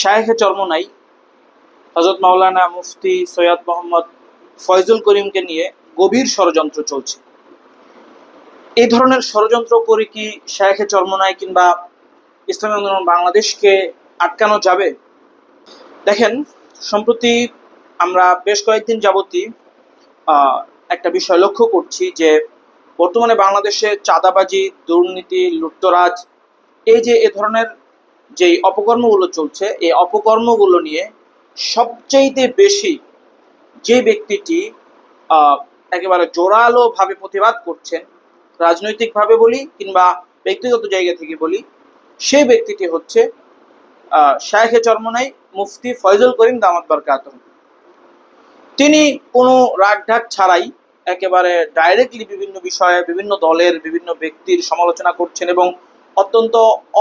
শায়েখে চর্মনাই হজরত মাওলানা মুফতি সৈয়দ মোহাম্মদ ফয়জুল করিমকে নিয়ে গভীর ষড়যন্ত্র চলছে। এই ধরনের ষড়যন্ত্র করে কি শায়েখে চর্মনাই কিংবা ইসলামী আন্দোলন বাংলাদেশকে আটকানো যাবে? দেখেন, সম্প্রতি আমরা বেশ কয়েকদিন যাবতই একটা বিষয় লক্ষ্য করছি যে বর্তমানে বাংলাদেশে চাঁদাবাজি, দুর্নীতি, লুটতরাজ, এই যে এ ধরনের যেই অপকর্মগুলো চলছে, এই অপকর্মগুলো নিয়ে সবচাইতে বেশি যে ব্যক্তিটি একেবারে জোরালোভাবে প্রতিবাদ করছেন রাজনৈতিকভাবে বলি কিংবা ব্যক্তিগত জায়গা থেকে বলি সেই ব্যক্তিটি হচ্ছে শায়েখে চরমনাই মুফতি ফয়জুল করিম দামাত বারকাত তিনি কোনো রাগ ঢাক ছাড়াই একেবারে ডাইরেক্টলি বিভিন্ন বিষয়ে, বিভিন্ন দলের বিভিন্ন ব্যক্তির সমালোচনা করছেন এবং অত্যন্ত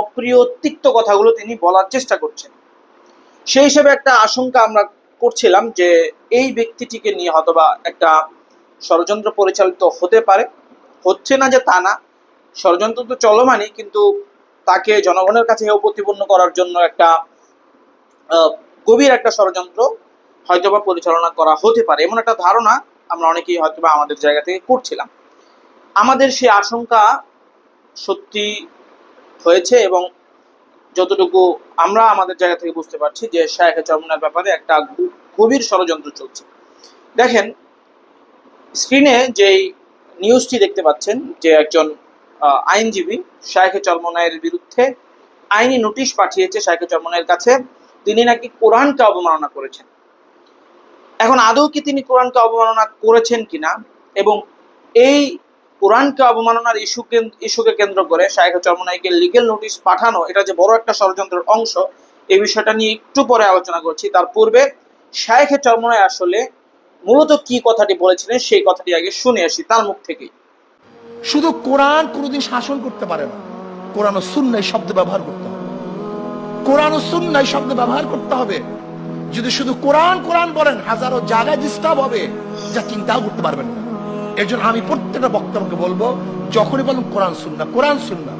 অপ্রিয় তিক্ত কথাগুলো তিনি বলার চেষ্টা করছেন। সেই হিসেবে একটা আশঙ্কা আমরা করছিলাম যে এই ব্যক্তিটিকে নিয়ে হয়তোবা একটা ষড়যন্ত্র পরিচালিত হতে পারে। হচ্ছে না যে তা না। ষড়যন্ত্র তো চলমানই, কিন্তু তাকে জনগণের কাছে প্রতিপন্ন করার জন্য একটা গভীর একটা ষড়যন্ত্র হয়তোবা পরিচালনা করা হতে পারে। এমন একটা ধারণা আমরা অনেকেই হয়তোবা আমাদের জায়গা থেকে করছিলাম। আমাদের সেই আশঙ্কা সত্যি হয়েছে এবং যতটুকু আমরা আমাদের জায়গা থেকে বুঝতে পারছি যে শায়েখে চরমনার ব্যাপারে একটা গভীর ষড়যন্ত্র চলছে। দেখেন স্ক্রিনে যেই নিউজটি দেখতে পাচ্ছেন যে একজন আইনজীবী শায়েখে চরমনায়ের বিরুদ্ধে আইনি নোটিশ পাঠিয়েছে শায়েখে চরমনায়ের কাছে, তিনি নাকি কোরআনকে অবমাননা করেছেন। এখন আদৌ কি তিনি কোরআনকে অবমাননা করেছেন কিনা এবং এই কোরআনকে অবমাননার ইস্যুকে ইস্যুকে কেন্দ্র করে শায়েখ চরমনাইকে লিগেল নোটিশ পাঠানো, এটা যে বড় একটা ষড়যন্ত্রের অংশ এই বিষয়টা নিয়ে একটু পরে আলোচনা করছি। তার পূর্বে শায়েখে চরমনাই আসলে মূলত কি কথাটি বলেছিলেন সেই কথাটি আগে শুনে আসি, তার মুখ থেকেই। শুধু কোরআন কোনোদিন শাসন করতে পারে না, কোরআন ও সুন্নাই শব্দ ব্যবহার করতে হবে। কোরআন ও সুন্নাই শব্দ ব্যবহার করতে হবে। যদি শুধু কোরআন কোরআন বলেন, হাজারো জায়গায় ডিস্টার্ব হবে, যা চিন্তাও করতে পারবেন না। এর জন্য আমি প্রত্যেকটা বক্তব্যকে বলব, যখনই বলুন কোরআন সুন্না কোরআন সুন্না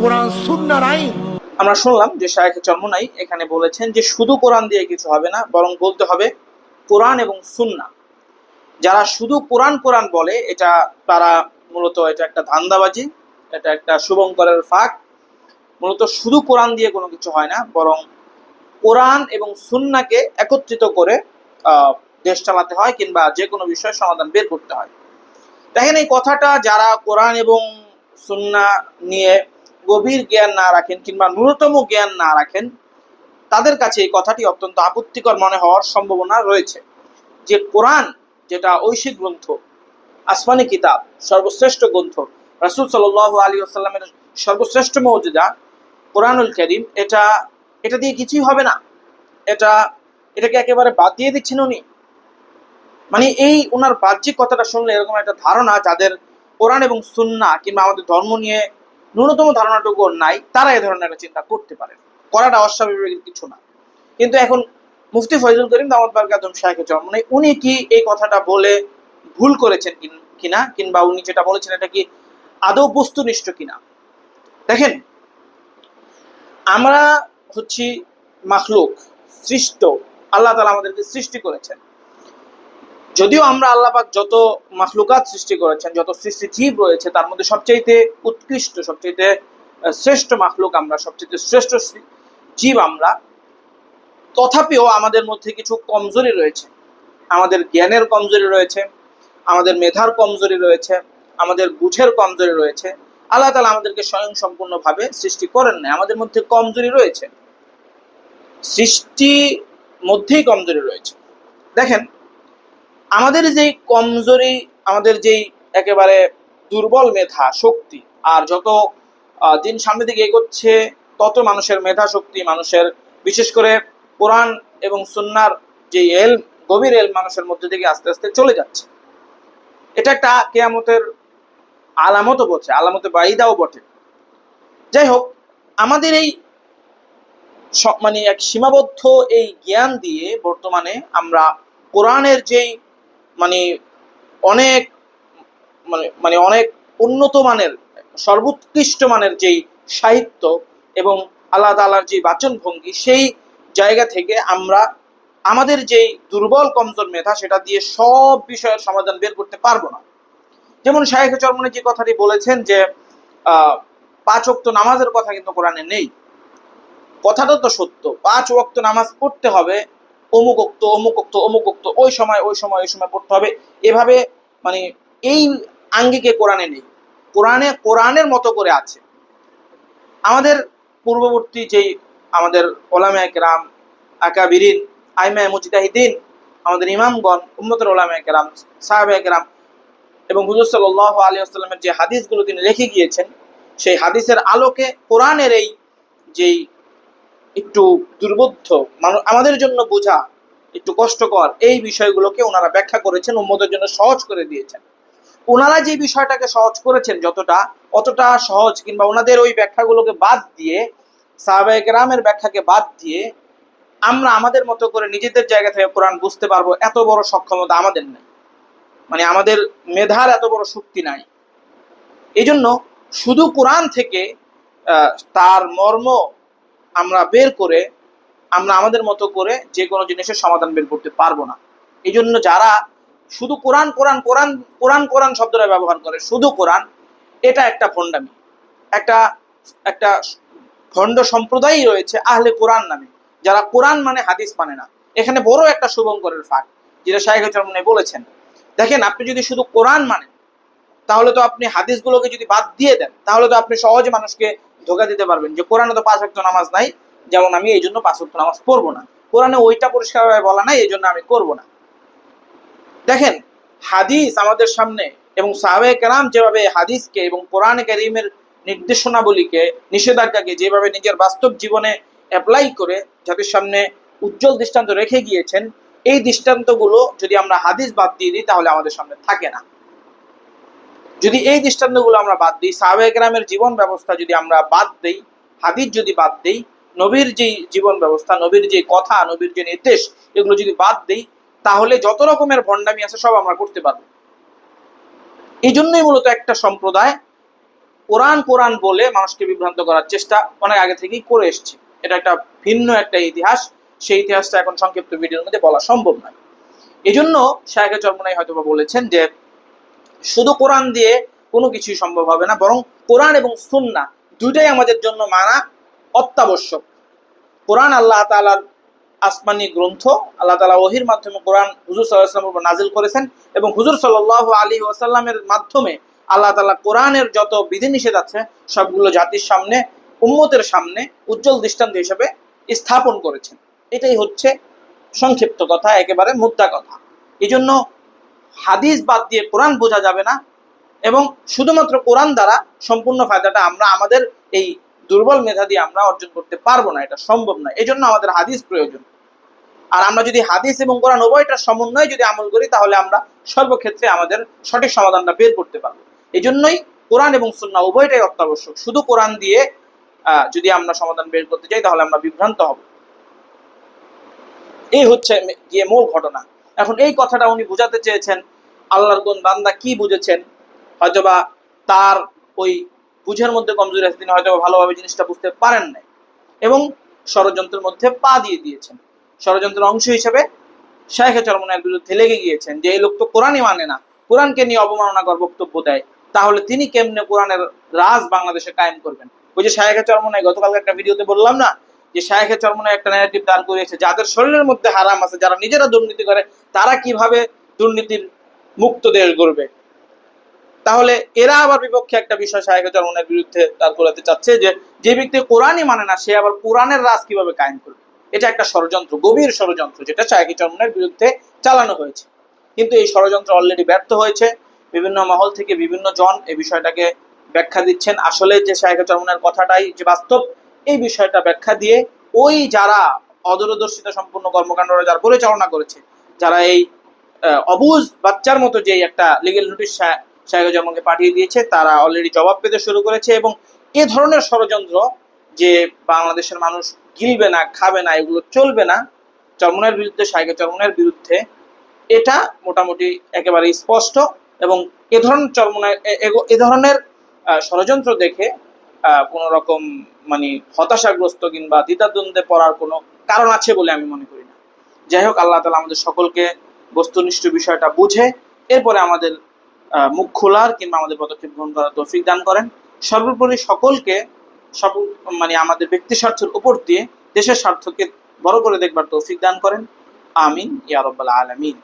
কোরআন সুন্নার আইন। আমরা শুনলাম যে শায়েখ চরমনাই এখানে বলেছেন যে শুধু কোরআন দিয়ে কিছু হবে না, বরং বলতে হবে কোরআন এবং সুন্না যারা শুধু কোরআন কোরআন বলে, এটা তারা মূলত এটা একটা ধান্দাবাজি, এটা একটা শুভঙ্করের ফাঁক। মূলত শুধু কোরআন দিয়ে কোনো কিছু হয় না, বরং কোরআন এবং সুন্নাকে একত্রিত করে দেশ চালাতে হয় কিংবা যে কোনো বিষয়ে সমাধান বের করতে হয়। দেখেন এই কথাটা যারা কোরআন এবং সুন্না নিয়ে গভীর জ্ঞান না রাখেন কিংবা ন্যূনতম জ্ঞান না রাখেন, তাদের কাছে এই কথাটি অত্যন্ত আপত্তিকর মনে হওয়ার সম্ভাবনা রয়েছে। যে কোরআন, যেটা ঐশিক গ্রন্থ, আসমানি কিতাব, সর্বশ্রেষ্ঠ গ্রন্থ, রাসুল সাল আলী আসাল্লামের সর্বশ্রেষ্ঠ মৌজুদা, কোরআনুল করিম, এটা এটা দিয়ে কিছুই হবে না। এটা, এটাকে একেবারে বাদ দিয়ে দিচ্ছেন উনি। মানে এই ওনার বাহ্যিক কথাটা শুনলে এরকম একটা ধারণা যাদের কোরআন এবং সুন্না কিংবা আমাদের ধর্ম নিয়ে ন্যূনতম ধারণাটুকু নাই, তারা এ ধরনের একটা চিন্তা করতে পারে। করাটা অস্বাভাবিক কিছু না। কিন্তু এখন মুফতি ফয়জুল করিম দামদ বারকাতুম জন্ম মানে উনি কি এই কথাটা বলে ভুল করেছেন কিনা কিংবা উনি যেটা বলেছেন এটা কি আদৌ বস্তুনিষ্ঠ কিনা? দেখেন, আমরা হচ্ছি মাখলুক, সৃষ্ট, আল্লাহ তালা আমাদেরকে সৃষ্টি করেছেন। যদিও আমরা আল্লাহ পাক যত মাখলুকাত সৃষ্টি করেছেন, যত সৃষ্টি জীব রয়েছে, তার মধ্যে সবচাইতে উৎকৃষ্ট, সবচাইতে শ্রেষ্ঠ মাখলুক আমরা, সবচাইতে শ্রেষ্ঠ জীব আমরা, তথাপিও আমাদের মধ্যে কিছু কমজোরি রয়েছে। আমাদের জ্ঞানের কমজোরি রয়েছে, আমাদের মেধার কমজোরি রয়েছে, আমাদের বুঝের কমজোরি রয়েছে। আল্লাহ তালা আমাদেরকে স্বয়ং সম্পূর্ণভাবে সৃষ্টি করেন না আমাদের মধ্যে কমজোরি রয়েছে। সৃষ্টি মধ্যেই কমজোরি রয়েছে। দেখেন আমাদের যেই কমজোরি, আমাদের যেই একেবারে দুর্বল মেধা, শক্তি, আর যত দিন সামনের দিকে এগোচ্ছে, তত মানুষের মেধা শক্তি, মানুষের, বিশেষ করে কোরআন এবং সুন্নার যে এল, গভীর এল মানুষের মধ্যে থেকে আস্তে আস্তে চলে যাচ্ছে। এটা একটা কেয়ামতের আলামতও বটে আলামতে বাইদাও বটে। যাই হোক, আমাদের এই মানে এক সীমাবদ্ধ এই জ্ঞান দিয়ে বর্তমানে আমরা কোরআনের যেই মানে অনেক মানে মানে অনেক উন্নত মানের, সর্বোৎকৃষ্ট মানের যেই সাহিত্য এবং আল্লাহ তালার যে বাচন ভঙ্গি সেই জায়গা থেকে আমরা আমাদের যেই দুর্বল কমজোর মেধা, সেটা দিয়ে সব বিষয়ের সমাধান বের করতে পারব না। যেমন শাহেখ চরমনে যে কথাটি বলেছেন যে পাঁচ ওয়াক্ত নামাজের কথা কিন্তু কোরআনে নেই। কথাটা তো সত্য, পাঁচ ওয়াক্ত নামাজ পড়তে হবে অমুক ওক্ত অমুক ওক্ত অমুক ওক্ত ওই সময় ওই সময় ওই সময় পড়তে হবে। এভাবে মানে এই আঙ্গিকে কোরআনে নেই। কোরআনে, কোরআনের মতো করে আছে। আমাদের পূর্ববর্তী যেই আমাদের ওলামা একরাম, আকাবিরিন আইমায় মুজিদাহিদিন আমাদের ইমামগণ, উম্মতের ওলামা একরাম, সাহাবা একরাম এবং হুজুর সাল্লাহ আলী আসসালামের যে হাদিসগুলো তিনি রেখে গিয়েছেন, সেই হাদিসের আলোকে কোরআনের এই যেই একটু দুর্বোধ্য মানুষ আমাদের জন্য বোঝা একটু কষ্টকর, এই বিষয়গুলোকে ওনারা ব্যাখ্যা করেছেন উম্মতের জন্য সহজ করে দিয়েছেন। ওনারা যে বিষয়টাকে সহজ করেছেন যতটা, অতটা সহজ, কিংবা ওনাদের ওই ব্যাখ্যাগুলোকে বাদ দিয়ে, সাহাবায়ে কেরামের ব্যাখ্যাকে বাদ দিয়ে, আমরা আমাদের মতো করে নিজেদের জায়গা থেকে কোরআন বুঝতে পারব, এত বড় সক্ষমতা আমাদের নেই। মানে আমাদের মেধার এত বড় শক্তি নাই। এই জন্য শুধু কোরআন থেকে তার মর্ম আমরা বের করে, আমরা আমাদের মতো করে যে কোনো জিনিসের সমাধান বের করতে পারব না। এই জন্য যারা শুধু কোরআন কোরআন কোরআন কোরআন কোরআন শব্দটা ব্যবহার করে, শুধু কোরআন, এটা একটা ভণ্ডামি। একটা একটা ভণ্ড সম্প্রদায়ই রয়েছে আহলে কোরআন নামে, যারা কোরআন মানে হাদিস মানে না। এখানে বড় একটা শুভঙ্করের ফাঁক, যেটা শাহেখ চরমনে বলেছেন। দেখেন, আপনি যদি শুধু কোরআন মানেন, তাহলে তো আপনি হাদিসগুলোকে যদি বাদ দিয়ে দেন, তাহলে তো আপনি সহজে মানুষকে ধোকা দিতে পারবেন যে কোরআনে তো পাঁচ ওয়াক্ত নামাজ নাই, যেমন আমি এই জন্য পাঁচ ওয়াক্ত নামাজ পড়ব না। কোরআনে ওইটা পরিষ্কারভাবে বলা নাই, এই জন্য আমি করব না। দেখেন, হাদিস আমাদের সামনে এবং সাহাবে কেরাম যেভাবে হাদিসকে এবং কোরআনে কারিমের নির্দেশনাবলীকে, নিষেধাজ্ঞাকে যেভাবে নিজের বাস্তব জীবনে অ্যাপ্লাই করে যাদের সামনে উজ্জ্বল দৃষ্টান্ত রেখে গিয়েছেন, এই দৃষ্টান্তগুলো যদি আমরা হাদিস বাদ দিয়ে দিই, তাহলে আমাদের সামনে থাকে না। যদি এই দৃষ্টান্তগুলো আমরা বাদ দিই সাহাবে গ্রামের জীবন ব্যবস্থা যদি আমরা বাদ দেই, হাদিস যদি বাদ দেই, নবীর যে জীবন ব্যবস্থা, নবীর যে কথা, নবীর যে নির্দেশ, এগুলো যদি বাদ দেই, তাহলে যত রকমের ভণ্ডামি আছে, সব আমরা করতে পারব। এই জন্যই মূলত একটা সম্প্রদায় কোরআন কোরআন বলে মানুষকে বিভ্রান্ত করার চেষ্টা অনেক আগে থেকেই করে এসছে। এটা একটা ভিন্ন একটা ইতিহাস। সেই ইতিহাসটা এখন সংক্ষিপ্ত ভিডিওর মধ্যে বলা সম্ভব নয়। এই জন্য শাহেখা চরমনাই হয়তো বলেছেন যে শুধু কোরআন দিয়ে কোনো কিছুই সম্ভব হবে না, বরং কোরআন এবং সুন্না দুইটাই আমাদের জন্য মানা অত্যাবশ্যক। কোরআন আল্লাহ তালার আসমানি গ্রন্থ, আল্লাহ তালা ওহির মাধ্যমে কোরআন হুজুর সাল্লাহামের উপর নাজিল করেছেন এবং হুজুর সাল্লাহ আলী ওয়াসাল্লামের মাধ্যমে আল্লাহ তালা কোরআনের যত বিধিনিষেধ আছে, সবগুলো জাতির সামনে, উম্মতের সামনে উজ্জ্বল দৃষ্টান্ত হিসেবে স্থাপন করেছেন। এটাই হচ্ছে সংক্ষিপ্ত কথা, একেবারে মুদ্রা কথা। এই জন্য হাদিস বাদ দিয়ে কোরআন বোঝা যাবে না। এবং শুধুমাত্র কোরআন দ্বারা সম্পূর্ণ ফায়দাটা আমরা আমাদের এই দুর্বল মেধা দিয়ে আমরা অর্জন করতে পারব না, এটা সম্ভব নয়। এই জন্য আমাদের হাদিস প্রয়োজন। আর আমরা যদি হাদিস এবং কোরআন উভয়টার সমন্বয়ে যদি আমল করি, তাহলে আমরা সর্বক্ষেত্রে আমাদের সঠিক সমাধানটা বের করতে পারব। এই জন্যই কোরআন এবং সুন্না উভয়টাই অত্যাবশ্যক। শুধু কোরআন দিয়ে যদি আমরা সমাধান বের করতে চাই, তাহলে আমরা বিভ্রান্ত হব। এই হচ্ছে গিয়ে মূল ঘটনা। এখন এই কথাটা উনি বোঝাতে চেয়েছেন, আল্লাহর কোন বান্দা কি বুঝেছেন, হয়তোবা তার ওই বুঝের মধ্যে কমজোরি আছে, তিনি হয়তো ভালোভাবে জিনিসটা বুঝতে পারেন নাই এবং ষড়যন্ত্রের মধ্যে পা দিয়ে দিয়েছেন। ষড়যন্ত্রের অংশ হিসেবে শাহেখে চরমনের বিরুদ্ধে লেগে গিয়েছেন যে এই লোক তো কোরআনই মানে না, কোরআনকে নিয়ে অবমাননাকর বক্তব্য দেয়। তাহলে তিনি কেমনে কোরআনের রাজ বাংলাদেশে কায়েম করবেন? ওই যে শাহেখে চরমনায় গতকাল একটা ভিডিওতে বললাম না যে শাহেখে চরমনায় একটা ন্যারেটিভ দান করিয়েছে, যাদের শরীরের মধ্যে হারাম আছে, যারা নিজেরা দুর্নীতি করে, তারা কীভাবে দুর্নীতির মুক্ত দেশ গড়বে? তাহলে এরা আবার বিপক্ষে একটা বিষয় শাহেখে চরমনের বিরুদ্ধে দাঁড় করাতে চাচ্ছে যে যে ব্যক্তি কোরআনই মানে না, সে আবার কোরআনের রাজ কীভাবে কায়েম করবে? এটা একটা ষড়যন্ত্র, গভীর ষড়যন্ত্র, যেটা শাহেখে চরমনের বিরুদ্ধে চালানো হয়েছে। কিন্তু এই ষড়যন্ত্র অলরেডি ব্যর্থ হয়েছে। বিভিন্ন মহল থেকে বিভিন্ন জন এই বিষয়টাকে ব্যাখ্যা দিচ্ছেন। আসলে যে শাহেখে চরমনের কথাটাই যে বাস্তব এই বিষয়টা ব্যাখ্যা দিয়ে ওই যারা অদূরদর্শিতা সম্পূর্ণ কর্মকাণ্ডরা যারা পরিচালনা করেছে, যারা এই অবুজ বাচ্চার মতো যে একটা লিগেল নোটিশ শাহেখ জন্মকে পাঠিয়ে দিয়েছে, তারা অলরেডি জবাব পেতে শুরু করেছে এবং এ ধরনের ষড়যন্ত্র যে বাংলাদেশের মানুষ গিলবে না, খাবে না, এগুলো চলবে না চরমনের বিরুদ্ধে শাহেখ চরমনের বিরুদ্ধে, এটা মোটামুটি একেবারে স্পষ্ট এবং এ ধরনের চরমনের এ- ধরনের ষড়যন্ত্র দেখে কোনো রকম মানে হতাশাগ্রস্ত কিংবা দ্বিধাদ্বন্দ্বে পড়ার কোনো কারণ আছে বলে আমি মনে করি না। যাই হোক, আল্লাহ তালা আমাদের সকলকে বস্তুনিষ্ঠ বিষয়টা বুঝে এরপরে আমাদের মুখ খোলার কিংবা আমাদের পদক্ষেপ গ্রহণ করার তৌফিক দান করেন। সর্বোপরি সকলকে সকল মানে আমাদের ব্যক্তি স্বার্থের উপর দিয়ে দেশের স্বার্থকে বড় করে দেখবার তৌফিক দান করেন। আমিন, ইয়া রব্বাল আলামিন।